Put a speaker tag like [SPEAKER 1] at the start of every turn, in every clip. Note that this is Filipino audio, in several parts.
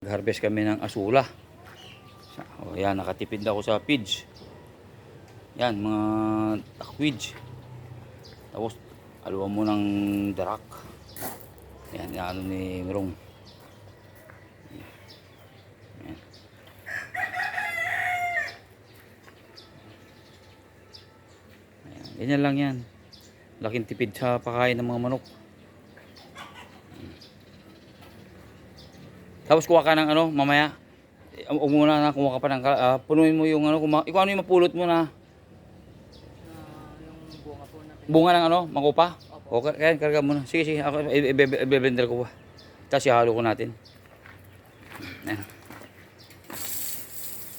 [SPEAKER 1] Nag-harvest kami ng asula. O yan, nakatipid ako sa pids. Yan, mga takwids. Tapos, aluwa mo ng darak. Yan, yan ano ni Merong. Yan. Ayan, ganyan lang yan. Laking tipid sa pakain ng mga manok. Tapos kuha ka ng ano, mamaya. Huwag muna na, kumuha ka pa ng, ah, punuin mo yung ano, kuma, ikaw ano yung mapulot mo na.
[SPEAKER 2] yung bunga po na
[SPEAKER 1] Bunga ng ano, makupa. O, kaya karga mo na. Sige, sige, ako, i-blender ko pa. Tapos ihalo ko natin. Ayan.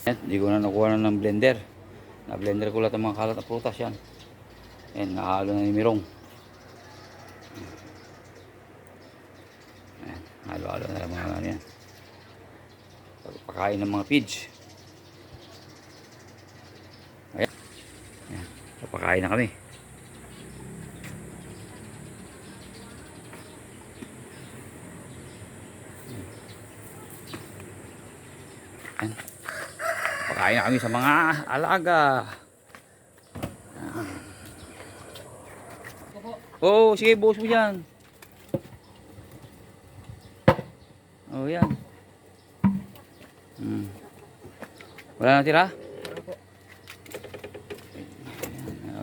[SPEAKER 1] Ayan, hindi ko na nakuha na ng blender. Na-blender ko lahat ng mga kalat na prutas yan. Ayan, nahalo na ni Mirong. Ayan, halo-halo na lang mga ano yan. Pagpakain ng mga pigs. Ayan. Ayan, papakain na kami. Ayan. Pakain na kami sa mga alaga. Ayan. Oo, sige, buhos mo dyan. Oo, yan. Hmm. Wala na tira?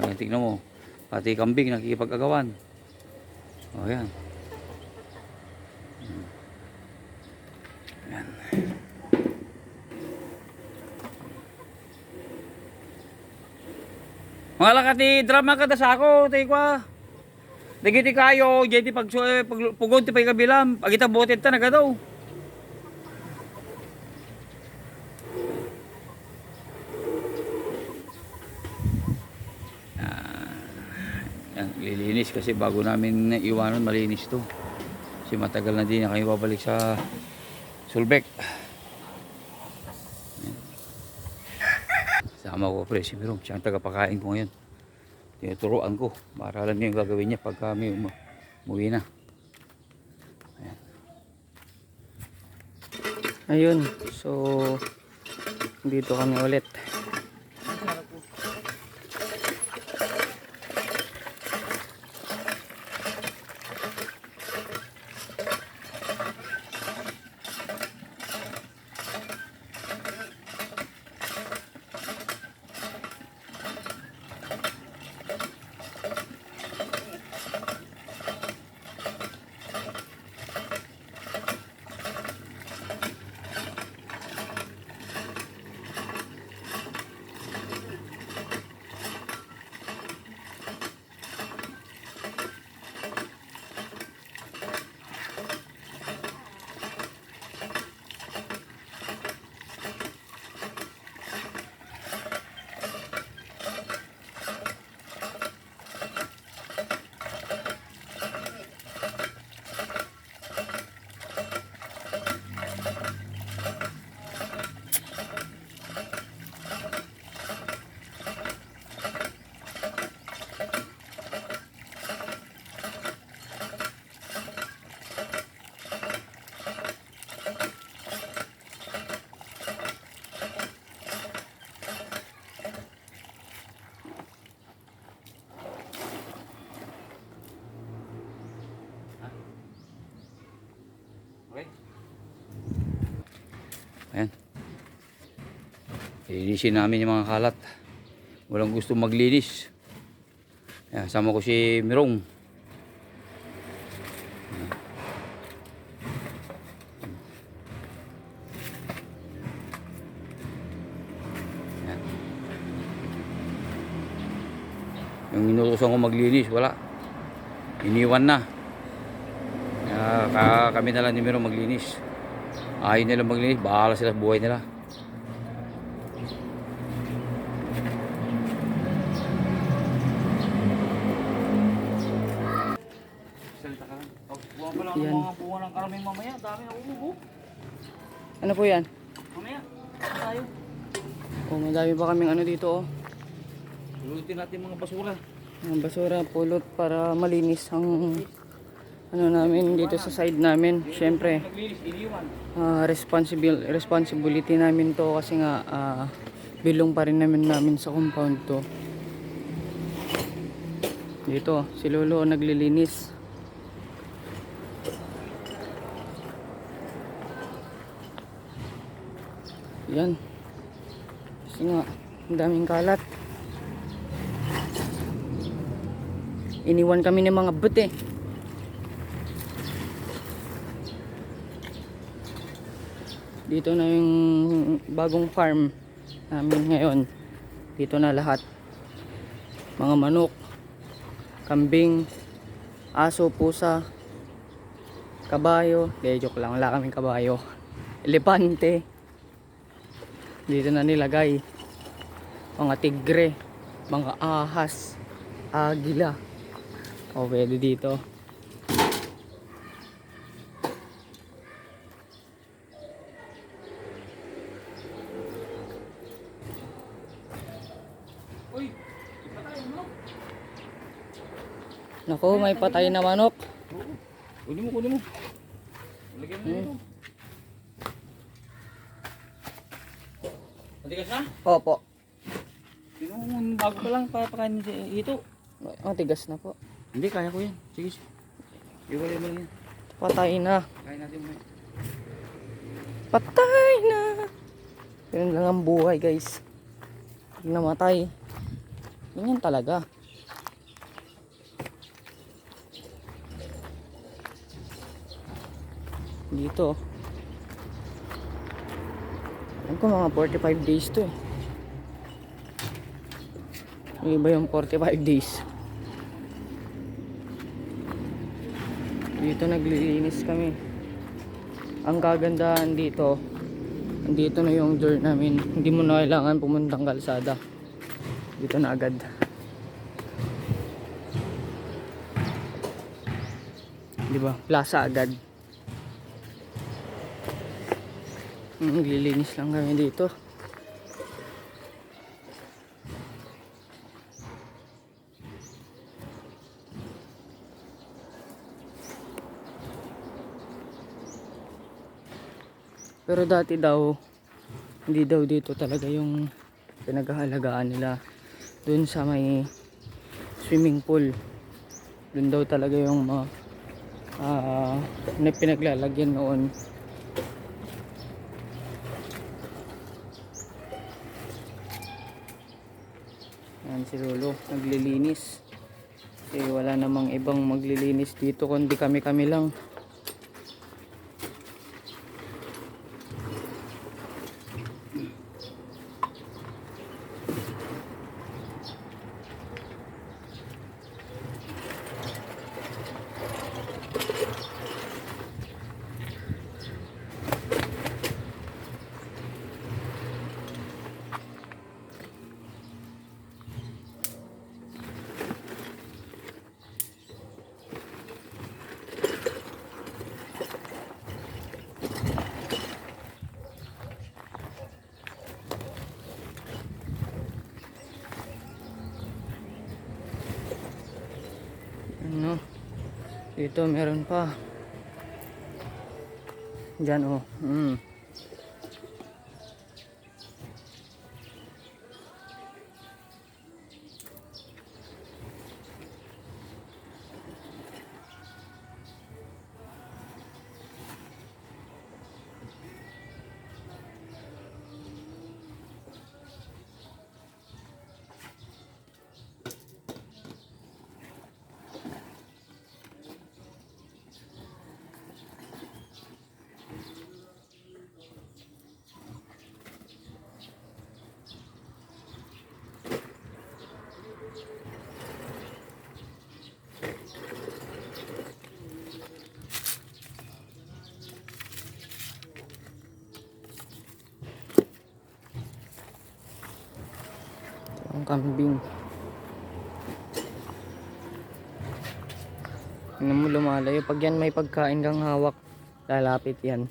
[SPEAKER 1] Ayan, tignan mo. Pati kambing nakikipag-agawan. O, yan. Hmm. Yan. Mga lakati, drama ka sa ako, tayo kwa. Dagiti kayo, jadi pag, eh, pugod ti pay kabilam, pag ita botet ta nagadaw. Yan, lilinis kasi bago namin iwanan malinis to. Kasi matagal na din kami babalik sa Sulbek. Sama ko pre, si Mirong, siya ang tagapakain ko ngayon tinuturuan ko para alam niya yung gagawin niya pag kami um, umuwi na
[SPEAKER 2] Ayun, so dito kami ulit.
[SPEAKER 1] Linisin namin yung mga kalat. Walang gusto maglinis. Ayan, sama ko si Mirong. Ayan. yung inutusan ko maglinis wala. Iniwan na. Kaya ka- kami na lang ni Miro maglinis. Ayaw nila maglinis. Bahala sila buhay nila Salita ka lang. Oh, lang
[SPEAKER 2] Yan.
[SPEAKER 1] mga bunga ng karaming mamaya. Dami na umubo.
[SPEAKER 2] Ano po yan?
[SPEAKER 1] Mamaya. Tayo.
[SPEAKER 2] Oh, madami pa kaming ano dito oh.
[SPEAKER 1] Lulutin natin mga basura.
[SPEAKER 2] Ang basura, pulot para malinis ang ano namin dito sa side namin.
[SPEAKER 1] Naglilis, iniwan.
[SPEAKER 2] ah, responsible responsibility namin to kasi nga ah, bilong pa rin namin namin sa compound to. Dito, si Lolo naglilinis. Yan. Kasi nga, ang daming kalat. Iniwan kami ng mga but eh. Dito na yung bagong farm namin ngayon. Dito na lahat. Mga manok, kambing, aso, pusa, kabayo. Hindi, joke lang. Wala kaming kabayo. Elepante. Dito na nilagay. Mga tigre, mga ahas, agila. O, pwede dito.
[SPEAKER 1] Uy.
[SPEAKER 2] Naku, may patay na manok.
[SPEAKER 1] Kunin mo, kunin mo. Lagyan mo dito. Matigas na?
[SPEAKER 2] Opo.
[SPEAKER 1] Yung bago pa lang papakain ito.
[SPEAKER 2] Oh, tigas na po.
[SPEAKER 1] Hindi, kaya ko yan. Sige, sige. Iwalay mo lang yan.
[SPEAKER 2] Patay na.
[SPEAKER 1] Kain natin mo.
[SPEAKER 2] Patay na. Ganun lang ang buhay, guys. Pag namatay. Ganyan talaga. Dito. Alam ko mga 45 days to eh. Yung iba yung 45 days. Dito naglilinis kami. Ang kagandahan dito, Andito na yung door namin. Hindi mo na kailangan pumuntang kalsada. Dito na agad. Di ba? Plaza agad. Mm, Naglilinis lang kami dito. Pero dati daw, hindi daw dito talaga yung pinaghahalagaan nila. Doon sa may swimming pool. Doon daw talaga yung mga ah na pinaglalagyan noon. Si Lolo, naglilinis. Kasi wala namang ibang maglilinis dito kundi kami-kami lang. Ano? Dito meron pa. Diyan oh. Mm. Ang kambing. Tingnan mo lumalayo. Pag yan may pagkain kang hawak, lalapit yan.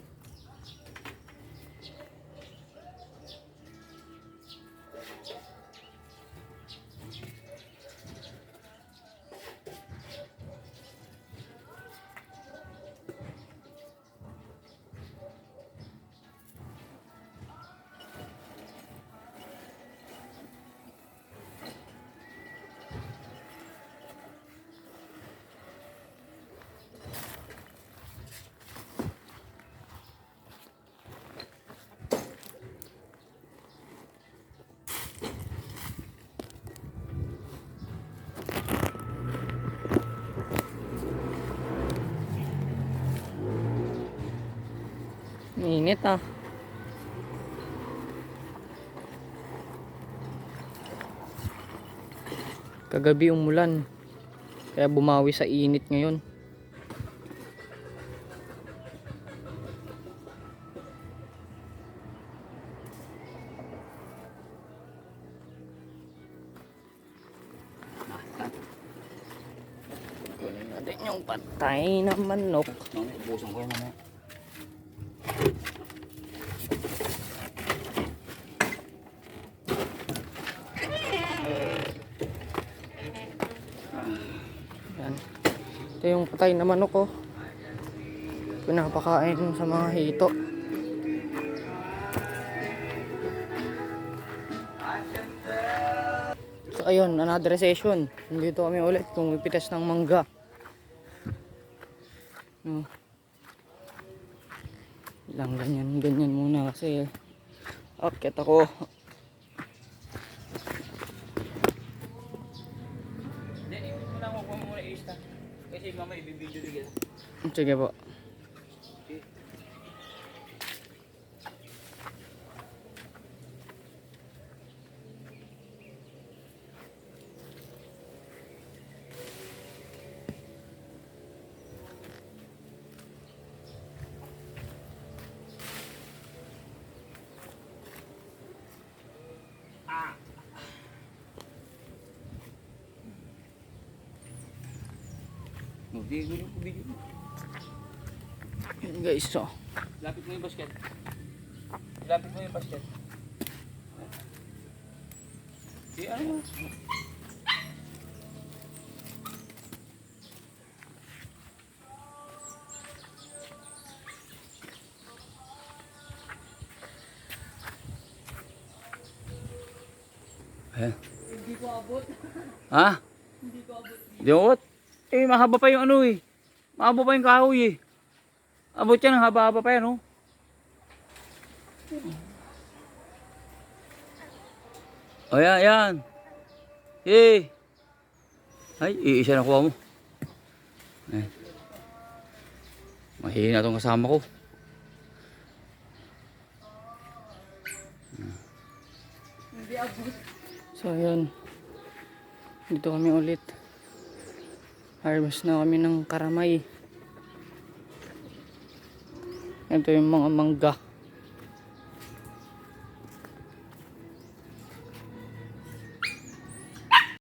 [SPEAKER 2] Init ah. Kagabi umulan. Kaya bumawi sa init ngayon. Kunin natin yung patay na manok.
[SPEAKER 1] Ubusan ko yan mamaya.
[SPEAKER 2] Yan. Ito yung patay na manok oh. Pinapakain sa mga hito. So ayun, another session. Nandito kami ulit kung pitas ng mangga. No. Lang ganyan, ganyan muna kasi akit ako.
[SPEAKER 1] Kasi mamaya ibibidyo din kita.
[SPEAKER 2] Sige po.
[SPEAKER 1] Hindi, gulo ko video mo.
[SPEAKER 2] Yan guys, so.
[SPEAKER 1] Lapit mo yung basket. Lapit mo yung basket. Di ano? Ayan.
[SPEAKER 2] Hindi ko abot.
[SPEAKER 1] Ha?
[SPEAKER 2] Hindi ko abot.
[SPEAKER 1] Di abot? Eh, mahaba pa yung ano eh. Mahaba pa yung kahoy eh. Abot yan, haba-haba pa yan oh. O yan, yan. Eh. Ay, iisa na kuha mo. Eh. Mahina tong kasama ko.
[SPEAKER 2] So ayun. Dito kami ulit. Harvest na kami ng karamay. Ito yung mga mangga.